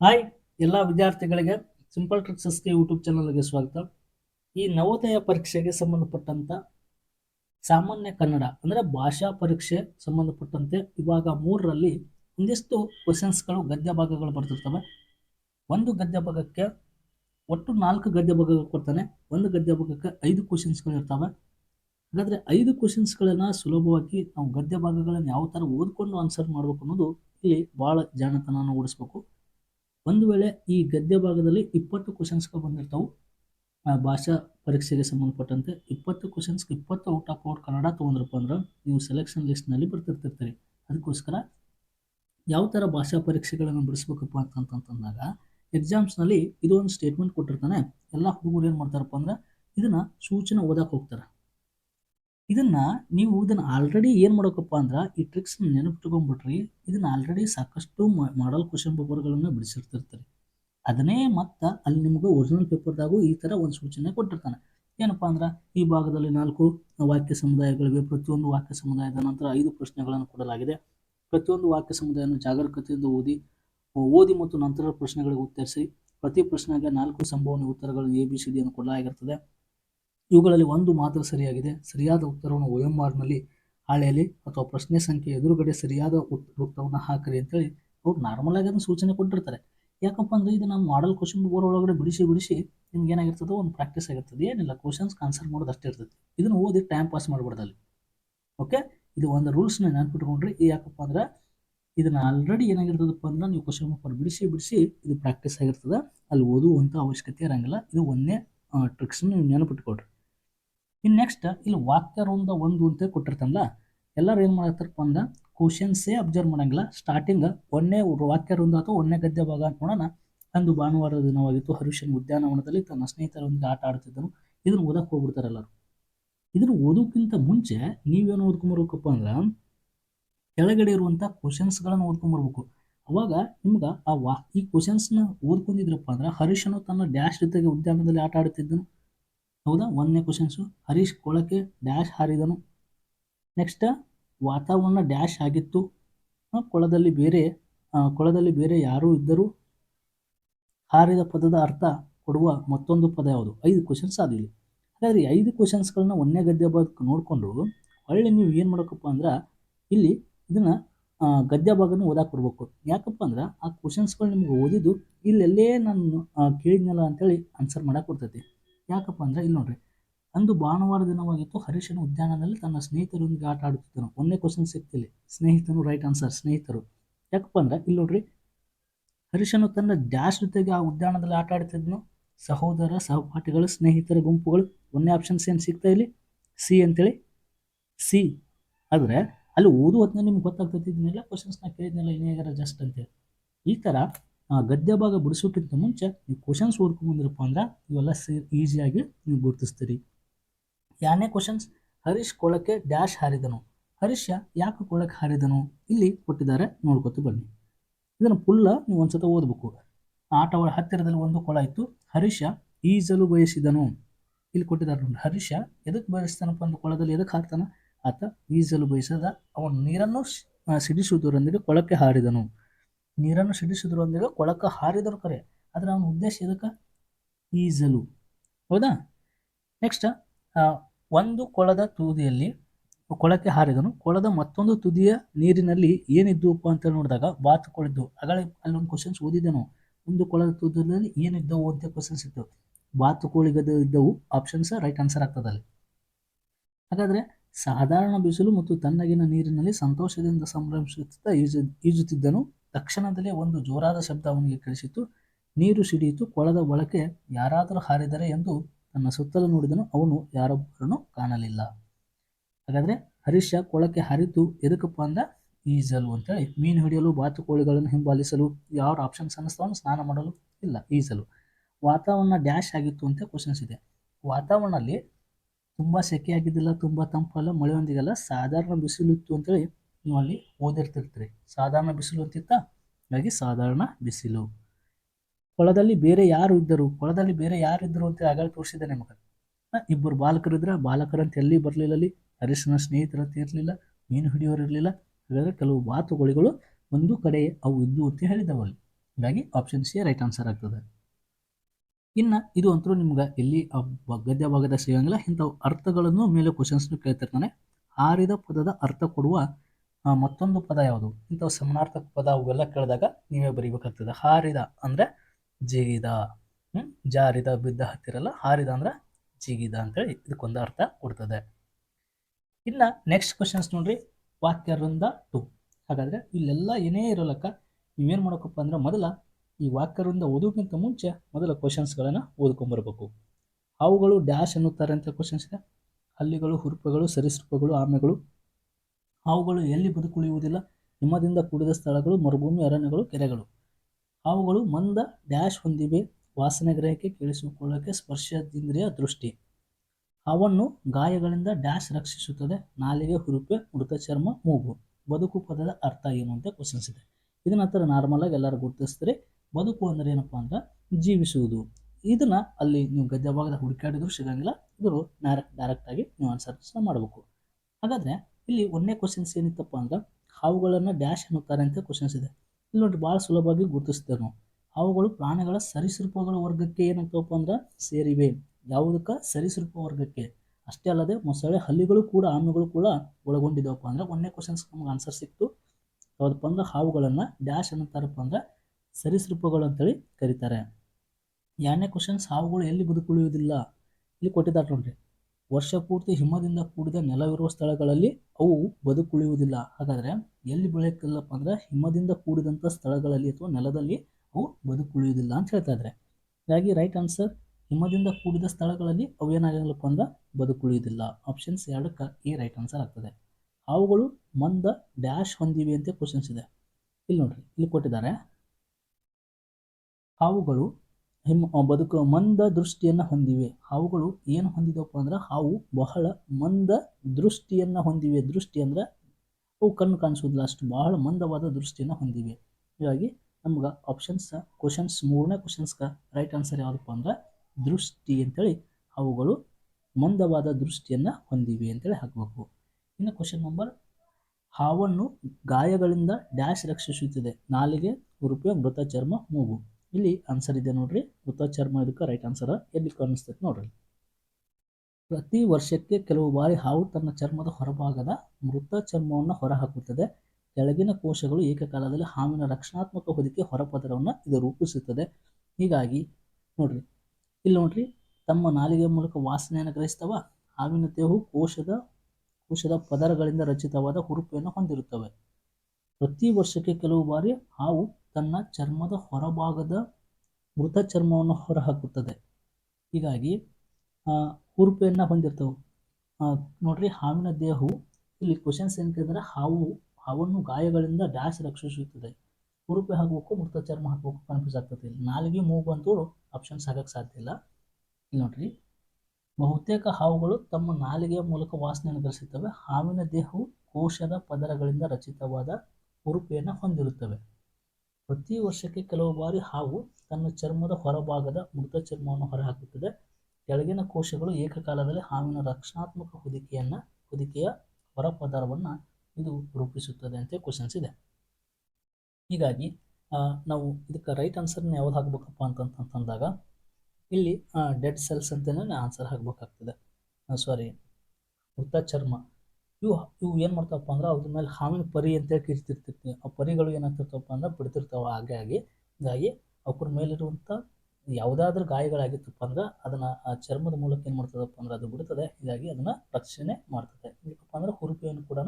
Hi, ಎಲ್ಲ ವಿದ್ಯಾರ್ಥಿಗಳಿಗೆ simple ಟ್ರಿಕ್ಸಸ್ಗೆ YouTube ಚಾನಲ್ಗೆ ಸ್ವಾಗತ. ಈ ನವೋದಯ ಪರೀಕ್ಷೆಗೆ ಸಂಬಂಧಪಟ್ಟಂತ ಸಾಮಾನ್ಯ ಕನ್ನಡ, ಅಂದರೆ ಭಾಷಾ ಪರೀಕ್ಷೆ ಸಂಬಂಧಪಟ್ಟಂತೆ ಇವಾಗ ಮೂರರಲ್ಲಿ ಒಂದಿಷ್ಟು ಕ್ವಶನ್ಸ್ಗಳು ಗದ್ಯ ಭಾಗಗಳು ಬರ್ತಿರ್ತವೆ. ಒಂದು ಗದ್ಯ ಭಾಗಕ್ಕೆ ಒಟ್ಟು ನಾಲ್ಕು ಗದ್ಯ ಭಾಗಗಳು ಕೊಡ್ತಾನೆ. ಒಂದು ಗದ್ಯ ಭಾಗಕ್ಕೆ ಐದು ಕ್ವಶನ್ಸ್ಗಳು ಇರ್ತವೆ. ಹಾಗಾದರೆ ಐದು ಕ್ವಶನ್ಸ್ಗಳನ್ನು ಸುಲಭವಾಗಿ ನಾವು ಗದ್ಯ ಭಾಗಗಳನ್ನು ಯಾವ ಥರ ಓದ್ಕೊಂಡು ಆನ್ಸರ್ ಮಾಡಬೇಕು ಅನ್ನೋದು ಇಲ್ಲಿ ಭಾಳ ಜಾಣತನ ಓಡಿಸ್ಬೇಕು ಒಂದು ವೇಳೆ ಈ ಗದ್ಯ ಭಾಗದಲ್ಲಿ ಇಪ್ಪತ್ತು ಕ್ವಶನ್ಸ್ಗಳು ಬಂದಿರ್ತಾವೆ ಭಾಷಾ ಪರೀಕ್ಷೆಗೆ ಸಂಬಂಧಪಟ್ಟಂತೆ ಇಪ್ಪತ್ತು ಕ್ವಶನ್ಸ್ಗೆ ಇಪ್ಪತ್ತು ಔಟ್ ಆಫ್ ಔಟ್ ಕನ್ನಡ ತೊಗೊಂಡ್ರಪ್ಪ ಅಂದ್ರೆ ನೀವು ಸೆಲೆಕ್ಷನ್ ಲಿಸ್ಟ್ನಲ್ಲಿ ಬರ್ತಿರ್ತಿರ್ತೀರಿ. ಅದಕ್ಕೋಸ್ಕರ ಯಾವ ಥರ ಭಾಷಾ ಪರೀಕ್ಷೆಗಳನ್ನು ಬಿಡಿಸ್ಬೇಕಪ್ಪ ಅಂತಂತಂದಾಗ ಎಕ್ಸಾಮ್ಸ್ನಲ್ಲಿ ಇದೊಂದು ಸ್ಟೇಟ್ಮೆಂಟ್ ಕೊಟ್ಟಿರ್ತಾನೆ. ಎಲ್ಲ ಹುಡುಗರು ಏನು ಮಾಡ್ತಾರಪ್ಪ ಅಂದ್ರೆ ಇದನ್ನು ಸೂಚನೆ ಓದಕ್ಕೆ ಹೋಗ್ತಾರೆ. ಇದನ್ನ ನೀವು ಇದನ್ನ ಆಲ್ರೆಡಿ ಏನು ಮಾಡೋಕಪ್ಪ ಅಂದ್ರೆ ಈ ಟ್ರಿಕ್ಸ್ ನೆನಪಿಟ್ಕೊಂಡ್ಬಿಟ್ರಿ ಇದನ್ನ ಆಲ್ರೆಡಿ ಸಾಕಷ್ಟು ಮಾಡಲ್ ಕ್ವಶನ್ ಪೇಪರ್ಗಳನ್ನು ಬಿಡಿಸಿರ್ತಿರ್ತಾರೆ. ಅದನ್ನೇ ಮತ್ತೆ ಅಲ್ಲಿ ನಿಮ್ಗೆ ಒರಿಜಿನಲ್ ಪೇಪರ್ದಾಗೂ ಈ ಥರ ಒಂದು ಸೂಚನೆ ಕೊಟ್ಟಿರ್ತಾನೆ. ಏನಪ್ಪ ಅಂದ್ರೆ ಈ ಭಾಗದಲ್ಲಿ ನಾಲ್ಕು ವಾಕ್ಯ ಸಮುದಾಯಗಳಿವೆ, ಪ್ರತಿಯೊಂದು ವಾಕ್ಯ ಸಮುದಾಯದ ನಂತರ ಐದು ಪ್ರಶ್ನೆಗಳನ್ನು ಕೊಡಲಾಗಿದೆ. ಪ್ರತಿಯೊಂದು ವಾಕ್ಯ ಸಮುದಾಯವನ್ನು ಜಾಗರೂಕತೆಯಿಂದ ಓದಿ ಓದಿ ಮತ್ತು ನಂತರ ಪ್ರಶ್ನೆಗಳಿಗೆ ಉತ್ತರಿಸಿ, ಪ್ರತಿ ಪ್ರಶ್ನೆಗೆ ನಾಲ್ಕು ಸಂಭವನೀಯ ಉತ್ತರಗಳನ್ನು ಎ ಬಿ ಸಿ ಡಿಯನ್ನು ಕೊಡಲಾಗಿರ್ತದೆ. ಇವುಗಳಲ್ಲಿ ಒಂದು ಮಾತ್ರ ಸರಿಯಾಗಿದೆ. ಸರಿಯಾದ ಉತ್ತರವನ್ನು ಒ ಎಂ ಆರ್ನಲ್ಲಿ ಹಾಳೆಯಲ್ಲಿ ಅಥವಾ ಪ್ರಶ್ನೆ ಸಂಖ್ಯೆ ಎದುರುಗಡೆ ಸರಿಯಾದ ಉತ್ತರವನ್ನು ಹಾಕಿರಿ ಅಂತೇಳಿ ಅವ್ರು ನಾರ್ಮಲ್ ಆಗಿ ಅದನ್ನು ಸೂಚನೆ ಕೊಟ್ಟಿರ್ತಾರೆ. ಯಾಕಪ್ಪ ಅಂದರೆ ಇದು ನಮ್ಮ ಮಾಡಲ್ ಕ್ವಶನ್ ಬೋರ್ ಒಳಗಡೆ ಬಿಡಿಸಿ ಬಿಡಿಸಿ ನಿಮ್ಗೆ ಏನಾಗಿರ್ತದೆ ಒಂದು ಪ್ರಾಕ್ಟೀಸ್ ಆಗಿರ್ತದೆ. ಏನಿಲ್ಲ ಕ್ವಶನ್ಸ್ ಆನ್ಸರ್ ಮಾಡೋದು ಅಷ್ಟೇ ಇರ್ತದೆ. ಇದನ್ನು ಓದಿ ಟೈಮ್ ಪಾಸ್ ಅಲ್ಲಿ ಓಕೆ ಇದು ಒಂದು ರೂಲ್ಸ್ನ ನೆನ್ಪಿಟ್ಕೊಂಡ್ರಿ. ಯಾಕಪ್ಪ ಅಂದ್ರೆ ಇದನ್ನ ಆಲ್ರೆಡಿ ಏನಾಗಿರ್ತದಪ್ಪ ಅಂದ್ರೆ ನೀವು ಕ್ವಶನ್ ಪೇಪರ್ ಬಿಡಿಸಿ ಬಿಡಿಸಿ ಇದು ಪ್ರಾಕ್ಟೀಸ್ ಆಗಿರ್ತದೆ. ಅಲ್ಲಿ ಓದುವಂಥ ಅವಶ್ಯಕತೆ ಇರಂಗಿಲ್ಲ. ಇದು ಒಂದೇ ಟ್ರಿಕ್ಸ್ನ ನೀವು ನೆನಪಿಟ್ಕೊಡ್ರಿ ಇನ್ನು ನೆಕ್ಸ್ಟ್ ಇಲ್ಲಿ ವಾಕ್ಯ ಒಂದು ಅಂತ ಕೊಟ್ಟಿರ್ತಾನಲ್ಲ ಎಲ್ಲರೂ ಏನು ಮಾಡತ್ತಾರಪ್ಪ ಅಂದ್ರೆ ಕ್ವಶನ್ಸೇ ಅಬ್ಸರ್ವ್ ಮಾಡಂಗಿಲ್ಲ. ಸ್ಟಾರ್ಟಿಂಗ್ ಒಂದೇ ವಾಕ್ಯ ವೃಂದ ಅಥವಾ ಒಂದೇ ಗದ್ಯ ಭಾಗ ಅಂತ ನೋಡೋಣ. ಅಂದು ಭಾನುವಾರ ದಿನವಾಗಿತ್ತು ಹರಿಶನ್ ಉದ್ಯಾನವನದಲ್ಲಿ ತನ್ನ ಸ್ನೇಹಿತರೊಂದಿಗೆ ಆಟ ಆಡ್ತಿದ್ದನು ಇದನ್ನು ಓದಕ್ಕೆ ಹೋಗ್ಬಿಡ್ತಾರೆ ಎಲ್ಲರೂ. ಇದನ್ನು ಓದೋಕ್ಕಿಂತ ಮುಂಚೆ ನೀವೇನು ಓದ್ಕೊಂಬರ್ಬೇಕಪ್ಪ ಅಂದ್ರೆ, ಕೆಳಗಡೆ ಇರುವಂಥ ಕ್ವಶನ್ಸ್ಗಳನ್ನು ಓದ್ಕೊಂಬರ್ಬೇಕು. ಅವಾಗ ನಿಮ್ಗೆ ಆ ವಾ, ಈ ಕ್ವಶನ್ಸ್ನ ಓದ್ಕೊಂಡಿದ್ರಪ್ಪ ಅಂದ್ರೆ ಹರೀಶನು ತನ್ನ ಡ್ಯಾಶ್ ಜೊತೆಗೆ ಉದ್ಯಾನದಲ್ಲಿ ಆಟ ಆಡುತ್ತಿದ್ದನು ಹೌದಾ? ಒಂದನೇ ಕ್ವಶನ್ಸು ಹರೀಶ್ ಕೊಳಕ್ಕೆ ಡ್ಯಾಶ್ ಹಾರಿದನು. ನೆಕ್ಸ್ಟ್ ವಾತಾವರಣ ಡ್ಯಾಶ್ ಆಗಿತ್ತು. ಕೊಳದಲ್ಲಿ ಬೇರೆ ಕೊಳದಲ್ಲಿ ಬೇರೆ ಯಾರೂ ಇದ್ದರೂ ಹಾರಿದ ಪದದ ಅರ್ಥ ಕೊಡುವ ಮತ್ತೊಂದು ಪದ ಯಾವುದು? ಐದು ಕ್ವಶನ್ಸ್ ಆದಿಲ್ಲ ಹಾಗಾದ್ರೆ ಐದು ಕ್ವಶನ್ಸ್ಗಳನ್ನ ಒಂದೇ ಗದ್ಯ ಭಾಗಕ್ಕೆ ನೋಡಿಕೊಂಡು ಹೊಳ್ಳಿ ನೀವು ಏನು ಮಾಡೋಕಪ್ಪ ಅಂದ್ರೆ ಇಲ್ಲಿ ಇದನ್ನು ಗದ್ಯ ಭಾಗನ ಓದಾಕ್ ಬರ್ಬೇಕು. ಯಾಕಪ್ಪ ಅಂದ್ರೆ ಆ ಕ್ವಶನ್ಸ್ಗಳು ನಿಮ್ಗೆ ಓದಿದ್ದು ಇಲ್ಲೆಲ್ಲೇ ನಾನು ಕೇಳಿದ್ನಲ್ಲ ಅಂತೇಳಿ ಆನ್ಸರ್ ಮಾಡೋಕೆ ಬರ್ತೈತಿ. ಯಾಕಪ್ಪ ಅಂದರೆ ಇಲ್ಲಿ ನೋಡ್ರಿ, ಅಂದು ಭಾನುವಾರ ದಿನವಾಗಿತ್ತು ಹರೀಶನ ಉದ್ಯಾನದಲ್ಲಿ ತನ್ನ ಸ್ನೇಹಿತರೊಂದಿಗೆ ಆಟ ಆಡುತ್ತಿದ್ದನು ಒಂದೇ ಕ್ವಶನ್ ಸಿಕ್ತಿಲ್ಲ, ಸ್ನೇಹಿತನು ರೈಟ್ ಆನ್ಸರ್ ಸ್ನೇಹಿತರು. ಯಾಕಪ್ಪ ಅಂದ್ರೆ ಇಲ್ಲಿ ನೋಡ್ರಿ, ಹರೀಶನು ತನ್ನ ಡ್ಯಾಶ್ ಜೊತೆಗೆ ಆ ಉದ್ಯಾನದಲ್ಲಿ ಆಟ ಆಡ್ತಿದ್ನು. ಸಹೋದರ, ಸಹಪಾಠಿಗಳು, ಸ್ನೇಹಿತರ ಗುಂಪುಗಳು, ಒಂದೇ ಆಪ್ಷನ್ಸ್ ಏನು ಸಿಗ್ತಾ ಇಲ್ಲಿ? ಸಿ ಅಂತೇಳಿ, ಸಿ. ಆದರೆ ಅಲ್ಲಿ ಓದು ಹೊತ್ತಿನ ನಿಮ್ಗೆ ಗೊತ್ತಾಗ್ತೈತಿ ಇದನ್ನೆಲ್ಲ ಕ್ವಶನ್ಸ್ನ ಕೇಳಿದ್ನೆಲ್ಲ ಏನಾಗಾರ ಜಸ್ಟ್ ಅಂತೇಳಿ. ಈ ಥರ ಗದ್ಯ ಭಾಗ ಬಿಡಿಸೋಕ್ಕಿಂತ ಮುಂಚೆ ನೀವು ಕ್ವಶನ್ಸ್ ಓದ್ಕೊಂಡ್ಬಂದಿರಪ್ಪ ಅಂದ್ರೆ ಇವೆಲ್ಲ ಸೇ ಈಸಿಯಾಗಿ ನೀವು ಗುರುತಿಸ್ತೀರಿ. ಯಾನೇ ಕ್ವಶನ್ಸ್ ಹರೀಶ್ ಕೊಳಕ್ಕೆ ಡ್ಯಾಶ್ ಹಾರಿದನು. ಹರೀಶ್ ಯಾಕೆ ಕೊಳಕ್ಕೆ ಹಾರಿದನು? ಇಲ್ಲಿ ಕೊಟ್ಟಿದ್ದಾರೆ, ನೋಡ್ಕೊತ ಬನ್ನಿ. ಇದನ್ನು ಫುಲ್ಲ ನೀವು ಒಂದ್ಸತ ಓದಬೇಕು. ಆಟವಳ ಹತ್ತಿರದಲ್ಲಿ ಒಂದು ಕೊಳ ಇತ್ತು, ಹರೀಶ ಈಜಲು ಬಯಸಿದನು. ಇಲ್ಲಿ ಕೊಟ್ಟಿದ್ದಾರೆ ನೋಡಿ, ಹರೀಶ ಎದಕ್ಕೆ ಬಯಸ್ತಾನಪ್ಪ ಅಂದ್ರೆ ಕೊಳದಲ್ಲಿ ಎದಕ್ಕೆ ಹಾರ್ತಾನ? ಆತ ಈಜಲು ಬಯಸದ ಅವನು ನೀರನ್ನು ಸಿಡಿಸುವುದರೊಂದಿಗೆ ಕೊಳಕ್ಕೆ ಹಾರಿದನು. ನೀರನ್ನು ಸಿಡಿಸುವುದರೊಂದಿಗೆ ಕೊಳಕ್ಕೆ ಹಾರಿದರು ಕರೆ. ಆದರೆ ಅವನ ಉದ್ದೇಶ ಇದಕ್ಕೆ ಈಜಲು. ಹೌದಾ? ನೆಕ್ಸ್ಟ್ ಒಂದು ಕೊಳದ ತುದಿಯಲ್ಲಿ ಕೊಳಕ್ಕೆ ಹಾರಿದನು. ಕೊಳದ ಮತ್ತೊಂದು ತುದಿಯ ನೀರಿನಲ್ಲಿ ಏನಿದ್ದುಪ್ಪ ಅಂತ ನೋಡಿದಾಗ ಬಾತುಕೊಳಿದ್ದು ಆಗಲೇ ಅಲ್ಲೊಂದು ಕ್ವಶನ್ಸ್ ಓದಿದೆನು. ಒಂದು ಕೊಳದ ತುದಿಯಲ್ಲಿ ಏನಿದ್ದವು ಅಂತ ಕ್ವಶನ್ಸ್ ಇತ್ತು. ಬಾತುಕೋಳಿಗದ ಇದ್ದವು. ಆಪ್ಷನ್ಸ್ ರೈಟ್ ಆನ್ಸರ್ ಆಗ್ತದೆ ಅಲ್ಲಿ. ಹಾಗಾದರೆ ಸಾಧಾರಣ ಬಿಸಿಲು ಮತ್ತು ತನ್ನಗಿನ ನೀರಿನಲ್ಲಿ ಸಂತೋಷದಿಂದ ಸಂಭ್ರಮಿಸುತ್ತಾ ಈಜು, ಈಜುತ್ತಿದ್ದನು. ತಕ್ಷಣದಲ್ಲೇ ಒಂದು ಜೋರಾದ ಶಬ್ದ ಅವನಿಗೆ ಕಳಿಸಿತು ನೀರು ಸಿಡಿಯಿತು. ಕೊಳದ ಒಳಕ್ಕೆ ಯಾರಾದರೂ ಹಾರಿದರೆ ಎಂದು ತನ್ನ ಸುತ್ತಲೂ ನೋಡಿದನು. ಅವನು ಯಾರೊಬ್ಬರನ್ನು ಕಾಣಲಿಲ್ಲ. ಹಾಗಾದರೆ ಹರೀಶ ಕೊಳಕ್ಕೆ ಹರಿತು. ಎದಕಪ್ಪ ಅಂದ? ಈಜಲು ಅಂತೇಳಿ. ಮೀನು ಹಿಡಿಯಲು, ಬಾತುಕೋಳಿಗಳನ್ನು ಹಿಂಬಾಲಿಸಲು ಯಾವ ಆಪ್ಷನ್ಸ್ ಅನ್ನಿಸ್ತಾವನು ಸ್ನಾನ ಮಾಡಲು ಇಲ್ಲ. ಈಜಲು. ವಾತಾವರಣ ಡ್ಯಾಶ್ ಆಗಿತ್ತು ಅಂತ ಕ್ವಶನ್ಸ್ ಇದೆ. ವಾತಾವರಣದಲ್ಲಿ ತುಂಬ ಸೆಕೆ ಆಗಿದ್ದಿಲ್ಲ, ತುಂಬ ತಂಪಲ್ಲ, ಮಳೆಯೊಂದಿಗೆಲ್ಲ ಸಾಧಾರಣ ಬಿಸಿಲು ಇತ್ತು ಅಂತೇಳಿ ನೀವು ಅಲ್ಲಿ ಓದಿರ್ತಿರ್ತೀರಿ. ಸಾಧಾರಣ ಬಿಸಿಲು ಅಂತಿತ್ತ? ಹಾಗಾಗಿ ಸಾಧಾರಣ ಬಿಸಿಲು. ಕೊಳದಲ್ಲಿ ಬೇರೆ ಯಾರು ಇದ್ದರು? ಕೊಳದಲ್ಲಿ ಬೇರೆ ಯಾರು ಇದ್ದರು ಅಂತ ಆಗಲೇ ತೋರಿಸಿದೆ ನಿಮಗೆ. ಇಬ್ಬರು ಬಾಲಕರಿದ್ರೆ ಬಾಲಕರಂತ ಎಲ್ಲಿ ಬರಲಿಲ್ಲ ಅಲ್ಲಿ? ಹರೀಶನ ಸ್ನೇಹಿತರಂತ ಇರಲಿಲ್ಲ, ಮೀನು ಹಿಡಿಯೋರು ಇರಲಿಲ್ಲ. ಹಾಗಾದರೆ ಕೆಲವು ಬಾತುಗಳಿಗಳು ಒಂದು ಕಡೆ ಅವು ಇದ್ದು ಅಂತ ಹೇಳಿದವು ಅಲ್ಲಿ. ಹೀಗಾಗಿ ಆಪ್ಷನ್ ಸಿ ರೈಟ್ ಆನ್ಸರ್ ಆಗ್ತದೆ. ಇನ್ನು ಇದು ಅಂತೂ ನಿಮ್ಗೆ ಎಲ್ಲಿ ಗದ್ಯ ಭಾಗದ ಸಿಗಂಗಿಲ್ಲ ಇಂಥವು ಅರ್ಥಗಳನ್ನು ಮೇಲೆ ಕ್ವಶನ್ಸ್ನು ಕೇಳ್ತಿರ್ತಾನೆ. ಹಾರಿದ ಪದದ ಅರ್ಥ ಕೊಡುವ ಮತ್ತೊಂದು ಪದ ಯಾವುದು? ಇಂಥವು ಸಮಾನಾರ್ಥಕ ಪದ ಅವೆಲ್ಲ ಕೇಳಿದಾಗ ನೀವೇ ಬರೀಬೇಕಾಗ್ತದೆ. ಹಾರಿದ ಅಂದರೆ ಜಿಗಿದ. ಹ್ಞೂ ಜಾರಿದ, ಬಿದ್ದ ಹತ್ತಿರಲ್ಲ, ಹಾರಿದ ಅಂದ್ರೆ ಜಿಗಿದ ಅಂತೇಳಿ ಇದಕ್ಕೊಂದು ಅರ್ಥ ಕೊಡ್ತದೆ. ಇನ್ನು ನೆಕ್ಸ್ಟ್ ಕ್ವಶನ್ಸ್ ನೋಡ್ರಿ. ವಾಕ್ಯ ಟು. ಹಾಗಾದ್ರೆ ಇಲ್ಲೆಲ್ಲ ಏನೇ ಇರೋಲಕ್ಕ ನೀವೇನು ಮಾಡೋಕಪ್ಪ ಅಂದ್ರೆ ಮೊದಲ ಈ ವಾಕ್ಯರಿಂದ ಓದೋಕ್ಕಿಂತ ಮುಂಚೆ ಮೊದಲ ಕ್ವಶನ್ಸ್ಗಳನ್ನು ಓದ್ಕೊಂಬರ್ಬೇಕು. ಅವುಗಳು ಡ್ಯಾಶ್ ಅನ್ನುತ್ತಾರೆ ಅಂತ ಕ್ವಶನ್ಸ್ ಇದೆ ಹಲ್ಲಿಗಳು, ಹುರುಪಗಳು, ಸರಿಸೃಪಗಳು, ಆಮೆಗಳು ಅವುಗಳು ಎಲ್ಲಿ ಬದುಕುಳಿಯುವುದಿಲ್ಲ. ಹಿಮದಿಂದ ಕೂಡಿದ ಸ್ಥಳಗಳು, ಮರುಭೂಮಿ, ಅರಣ್ಯಗಳು, ಕೆರೆಗಳು. ಹಾವುಗಳು ಮಂದ ಡ್ಯಾಶ್ ಹೊಂದಿವೆ. ವಾಸನೆ ಗ್ರಹಕ್ಕೆ ಕೇಳಿಸಿಕೊಳ್ಳಕ್ಕೆ ಸ್ಪರ್ಶದಿಂದ್ರಿಯ ದೃಷ್ಟಿ. ಹಾವನ್ನು ಗಾಯಗಳಿಂದ ಡ್ಯಾಶ್ ರಕ್ಷಿಸುತ್ತದೆ. ನಾಲಿಗೆ ಹುರುಪೆ, ಮೃತ ಚರ್ಮ, ಮೂಗು. ಬದುಕು ಪದದ ಅರ್ಥ ಏನು ಅಂತ ಕ್ವಶನ್ಸ್ ಇದೆ. ಇದನ್ನ ಹತ್ರ ನಾರ್ಮಲ್ ಆಗಿ ಎಲ್ಲರೂ ಗುರುತಿಸ್ತಾರೆ. ಬದುಕು ಅಂದ್ರೆ ಏನಪ್ಪ ಅಂದ್ರೆ ಜೀವಿಸುವುದು. ಇದನ್ನ ಅಲ್ಲಿ ನೀವು ಗದ್ಯ ಭಾಗದ ಹುಡುಕಾಡಿದ್ರು ಸಿಗಂಗಿಲ್ಲ. ಇದ್ರು ಡೈರೆಕ್ಟ್ ಡೈರೆಕ್ಟ್ ಆಗಿ ನೀವು ಅನ್ಸರ್ಸ್ ಮಾಡಬೇಕು. ಹಾಗಾದ್ರೆ ಇಲ್ಲಿ ಒಂದನೇ ಕ್ವಶನ್ಸ್ ಏನಿತ್ತಪ್ಪ ಅಂದ್ರೆ, ಹಾವುಗಳನ್ನು ಡ್ಯಾಶ್ ಅನ್ನುತ್ತಾರೆ ಅಂತ ಕ್ವಶನ್ಸ್ ಇದೆ. ಇಲ್ಲಿ ನೋಡಿ ಭಾಳ ಸುಲಭವಾಗಿ ಗುರುತಿಸ್ತೇವೆ ನಾವು. ಹಾವುಗಳು ಪ್ರಾಣಿಗಳ ಸರಿಸೃಪಗಳ ವರ್ಗಕ್ಕೆ ಏನಂತಪ್ಪ ಅಂದ್ರೆ ಸೇರಿವೆ. ಯಾವುದಕ್ಕೆ? ಸರಿಸೃಪ ವರ್ಗಕ್ಕೆ. ಅಷ್ಟೇ ಅಲ್ಲದೆ ಮೊಸಳೆ ಹಲ್ಲಿಗಳು ಕೂಡ ಆಮೆಗಳು ಕೂಡ ಒಳಗೊಂಡಿದ್ದಾವಪ್ಪ ಅಂದ್ರೆ ಒಂದನೇ ಕ್ವಶನ್ಸ್ ನಮ್ಗೆ ಆನ್ಸರ್ ಸಿಕ್ತು. ಯಾವುದಪ್ಪ ಅಂದ್ರೆ ಹಾವುಗಳನ್ನು ಡ್ಯಾಶ್ ಅನ್ನುತ್ತಾರಪ್ಪ ಅಂದ್ರೆ ಸರಿಸೃಪಗಳು ಅಂತೇಳಿ ಕರೀತಾರೆ. ಎರಡನೇ ಕ್ವಶನ್ಸ್ ಹಾವುಗಳು ಎಲ್ಲಿ ಬದುಕುಳಿಯುವುದಿಲ್ಲ. ಇಲ್ಲಿ ಕೊಟ್ಟಿದ್ದಾರೆ ನೋಡ್ರಿ. ವರ್ಷ ಪೂರ್ತಿ ಹಿಮದಿಂದ ಕೂಡಿದ ನೆಲವಿರುವ ಸ್ಥಳಗಳಲ್ಲಿ ಅವು ಬದುಕುಳಿಯುವುದಿಲ್ಲ. ಹಾಗಾದರೆ ಎಲ್ಲಿ ಬೆಳೆಯಕ್ಕಿಲ್ಲಪ್ಪ ಅಂದ್ರೆ ಹಿಮದಿಂದ ಕೂಡಿದಂಥ ಸ್ಥಳಗಳಲ್ಲಿ ಅಥವಾ ನೆಲದಲ್ಲಿ ಅವು ಬದುಕುಳಿಯುವುದಿಲ್ಲ ಅಂತ ಹೇಳ್ತಾ ಇದ್ದಾರೆ ಹಾಗಾಗಿ ರೈಟ್ ಆನ್ಸರ್ ಹಿಮದಿಂದ ಕೂಡಿದ ಸ್ಥಳಗಳಲ್ಲಿ ಅವು ಏನಾಗಲ್ಲಪ್ಪ ಅಂದ್ರೆ ಬದುಕುಳಿಯುವುದಿಲ್ಲ. ಆಪ್ಷನ್ಸ್ ಎರಡಕ್ಕೆ ಎ ರೈಟ್ ಆನ್ಸರ್ ಆಗ್ತದೆ. ಅವುಗಳು ಮಂದ ಡ್ಯಾಶ್ ಹೊಂದಿವೆ ಅಂತ ಕ್ವಶನ್ಸ್ ಇದೆ. ಇಲ್ಲಿ ನೋಡ್ರಿ, ಇಲ್ಲಿ ಕೊಟ್ಟಿದ್ದಾರೆ. ಹಾವುಗಳು ಹಿಮ ಬದುಕು ಮಂದ ದೃಷ್ಟಿಯನ್ನು ಹೊಂದಿವೆ. ಹಾವುಗಳು ಏನು ಹೊಂದಿದವಪ್ಪ ಅಂದ್ರೆ ಹಾವು ಬಹಳ ಮಂದ ದೃಷ್ಟಿಯನ್ನು ಹೊಂದಿವೆ. ದೃಷ್ಟಿ ಅಂದ್ರೆ ಅವು ಕಣ್ಣು ಕಾಣಿಸೋದಿಲ್ಲ ಅಷ್ಟು ಬಹಳ ಮಂದವಾದ ದೃಷ್ಟಿಯನ್ನು ಹೊಂದಿವೆ. ಹೀಗಾಗಿ ನಮ್ಗೆ ಆಪ್ಷನ್ಸ್ ಕ್ವಶನ್ಸ್ ಮೂರನೇ ಕ್ವಶನ್ಸ್ಗೆ ರೈಟ್ ಆನ್ಸರ್ ಯಾವುದಪ್ಪ ಅಂದ್ರೆ ದೃಷ್ಟಿ ಅಂತೇಳಿ ಅವುಗಳು ಮಂದವಾದ ದೃಷ್ಟಿಯನ್ನು ಹೊಂದಿವೆ ಅಂತೇಳಿ ಹಾಕಬೇಕು. ಇನ್ನು ಕ್ವಶನ್ ನಂಬರ್ ಹಾವನ್ನು ಗಾಯಗಳಿಂದ ಡ್ಯಾಶ್ ರಕ್ಷಿಸುತ್ತದೆ. ನಾಲಿಗೆ ಉರುಪಿಯ ಮೃತ, ಚರ್ಮ, ಮೂಗು. ಇಲ್ಲಿ ಆನ್ಸರ್ ಇದೆ ನೋಡ್ರಿ. ಮೃತ ಚರ್ಮ ಇದಕ್ಕೆ ರೈಟ್ ಆನ್ಸರ್ ಎಲ್ಲಿ ಕಾಣಿಸ್ತೈತೆ ನೋಡ್ರಿ. ಪ್ರತಿ ವರ್ಷಕ್ಕೆ ಕೆಲವು ಬಾರಿ ಹಾವು ತನ್ನ ಚರ್ಮದ ಹೊರಭಾಗದ ಮೃತ ಚರ್ಮವನ್ನು ಹೊರಹಾಕುತ್ತದೆ. ಕೆಳಗಿನ ಕೋಶಗಳು ಏಕಕಾಲದಲ್ಲಿ ಹಾವಿನ ರಕ್ಷಣಾತ್ಮಕ ಹೊದಿಕೆ ಹೊರಪದರವನ್ನು ಇದು ರೂಪಿಸುತ್ತದೆ. ಹೀಗಾಗಿ ನೋಡ್ರಿ. ಇಲ್ಲಿ ನೋಡ್ರಿ. ತಮ್ಮ ನಾಲಿಗೆ ಮೂಲಕ ವಾಸನೆಯನ್ನು ಗ್ರಹಿಸ್ತವ ಹಾವಿನ ದೇಹವು ಕೋಶದ ಕೋಶದ ಪದರಗಳಿಂದ ರಚಿತವಾದ ಹುರುಪೆಯನ್ನು ಹೊಂದಿರುತ್ತವೆ. ಪ್ರತಿ ವರ್ಷಕ್ಕೆ ಕೆಲವು ಬಾರಿ ಹಾವು ತನ್ನ ಚರ್ಮದ ಹೊರಭಾಗದ ಮೃತ ಚರ್ಮವನ್ನು ಹೊರಹಾಕುತ್ತದೆ. ಹೀಗಾಗಿ ಹುರುಪೆಯನ್ನು ಹೊಂದಿರ್ತವೆ. ನೋಡ್ರಿ, ಹಾವಿನ ದೇಹವು, ಇಲ್ಲಿ ಕ್ವಶನ್ಸ್ ಏನಂತಂದ್ರೆ ಹಾವು, ಹಾವನ್ನು ಗಾಯಗಳಿಂದ ಡ್ಯಾಶ್ ರಕ್ಷಿಸುತ್ತದೆ. ಹುರುಪೆ ಹಾಕಬೇಕು, ಮೃತ ಚರ್ಮ ಹಾಕಬೇಕು ಕನ್ಫ್ಯೂಸ್ ಆಗ್ತದೆ ಇಲ್ಲಿ ನಾಲಿಗೆ ಮೂಗು ಅಂತೂ ಆಪ್ಷನ್ಸ್ ಆಗಕ್ಕೆ ಸಾಧ್ಯ ಇಲ್ಲ. ಇಲ್ಲಿ ನೋಡ್ರಿ, ಬಹುತೇಕ ಹಾವುಗಳು ತಮ್ಮ ನಾಲಿಗೆಯ ಮೂಲಕ ವಾಸನೆಯನ್ನು ಗಳಿಸುತ್ತವೆ ಹಾವಿನ ದೇಹವು ಕೋಶದ ಪದರಗಳಿಂದ ರಚಿತವಾದ ಹುರುಪೆಯನ್ನು ಹೊಂದಿರುತ್ತವೆ. ಪ್ರತಿ ವರ್ಷಕ್ಕೆ ಕೆಲವು ಬಾರಿ ಹಾವು ತನ್ನ ಚರ್ಮದ ಹೊರಭಾಗದ ಮೃತ ಚರ್ಮವನ್ನು ಹೊರಹಾಕುತ್ತದೆ. ಕೆಳಗಿನ ಕೋಶಗಳು ಏಕಕಾಲದಲ್ಲಿ ಹಾವಿನ ರಕ್ಷಣಾತ್ಮಕ ಹೊದಿಕೆಯನ್ನು, ಹೊದಿಕೆಯ ಹೊರಪದರವನ್ನು ಇದು ರೂಪಿಸುತ್ತದೆ ಅಂತ ಕ್ವಶನ್ಸ್ ಇದೆ. ಹೀಗಾಗಿ ನಾವು ಇದಕ್ಕೆ ರೈಟ್ ಆನ್ಸರ್ನ ಯಾವ್ದು ಹಾಕ್ಬೇಕಪ್ಪ ಅಂತಂತಂದಾಗ ಇಲ್ಲಿ ಡೆಡ್ ಸೆಲ್ಸ್ ಅಂತಲೇ ಆನ್ಸರ್ ಹಾಕ್ಬೇಕಾಗ್ತದೆ. ಸಾರಿ ಮೃತ ಚರ್ಮ. ಇವು ಇವು ಏನು ಮಾಡ್ತಾವಪ್ಪ ಅಂದ್ರೆ ಅದ್ರ ಮೇಲೆ ಹಾವಿನ ಪರಿ ಅಂತೇಳಿ ಕಿರ್ತಿರ್ತಿರ್ತೀವಿ ಆ ಪರಿಗಳು ಏನಾಗ್ತಿರ್ತಾವಪ್ಪ ಅಂದ್ರೆ ಬಿಡ್ತಿರ್ತಾವ. ಹಾಗೆ ಆಗಿ ಹೀಗಾಗಿ ಅವ್ರ ಮೇಲಿರುವಂಥ ಯಾವುದಾದ್ರೂ ಗಾಯಗಳಾಗಿತ್ತಪ್ಪ ಅಂದ್ರೆ ಅದನ್ನು ಆ ಚರ್ಮದ ಮೂಲಕ ಏನು ಮಾಡ್ತದಪ್ಪ ಅಂದ್ರೆ ಅದು ಬಿಡ್ತದೆ. ಹೀಗಾಗಿ ಅದನ್ನು ರಕ್ಷಣೆ ಮಾಡ್ತದೆ. ಇದಕ್ಕಪ್ಪ ಅಂದ್ರೆ ಹುರುಪೆಯನ್ನು ಕೂಡ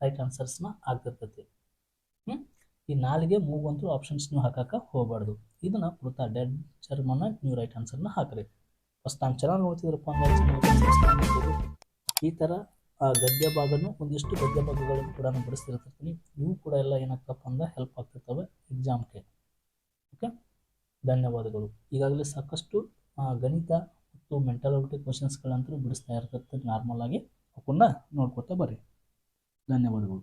ರೈಟ್ ಆನ್ಸರ್ಸ್ನ ಆಗ್ತಿರ್ತೈತಿ. ಈ ನಾಲಿಗೆ ಮೂಗಂತೂ ಆಪ್ಷನ್ಸ್ ಹಾಕಕ್ಕೆ ಹೋಗಬಾರ್ದು. ಇದನ್ನ ಮೃತ ಡೆಡ್ ಚರ್ಮನ ನೀವು ರೈಟ್ ಆನ್ಸರ್ನ ಹಾಕ್ರಿ. ಫಸ್ಟ್ ನಾನು ಚೆನ್ನಾಗಿ ನೋಡ್ತಿದ್ರಪ್ಪ ಅಂದ್ರೆ. ಈ ಥರ ಆ ಗದ್ಯ ಭಾಗನು ಒಂದಿಷ್ಟು ಗದ್ಯ ಭಾಗಗಳನ್ನು ಕೂಡ ನಾನು ಬಿಡಿಸ್ತಿರ್ತೀನಿ ಇವು ಕೂಡ ಎಲ್ಲ ಏನಾಗ್ತಪ್ಪ ಅಂದ್ರೆ ಹೆಲ್ಪ್ ಆಗ್ತಿರ್ತವೆ ಎಕ್ಸಾಮ್ಗೆ ಓಕೆ ಧನ್ಯವಾದಗಳು. ಈಗಾಗಲೇ ಸಾಕಷ್ಟು ಗಣಿತ ಮತ್ತು ಮೆಂಟಾಲಿಟಿ ಕ್ವಶನ್ಸ್ಗಳಂತೂ ಬಿಡಿಸ್ತಾ ಇರ್ತದೆ ನಾರ್ಮಲ್ ಆಗಿ ಅವನ್ನ ನೋಡ್ಕೊತಾ ಬರ್ರಿ. ಧನ್ಯವಾದಗಳು.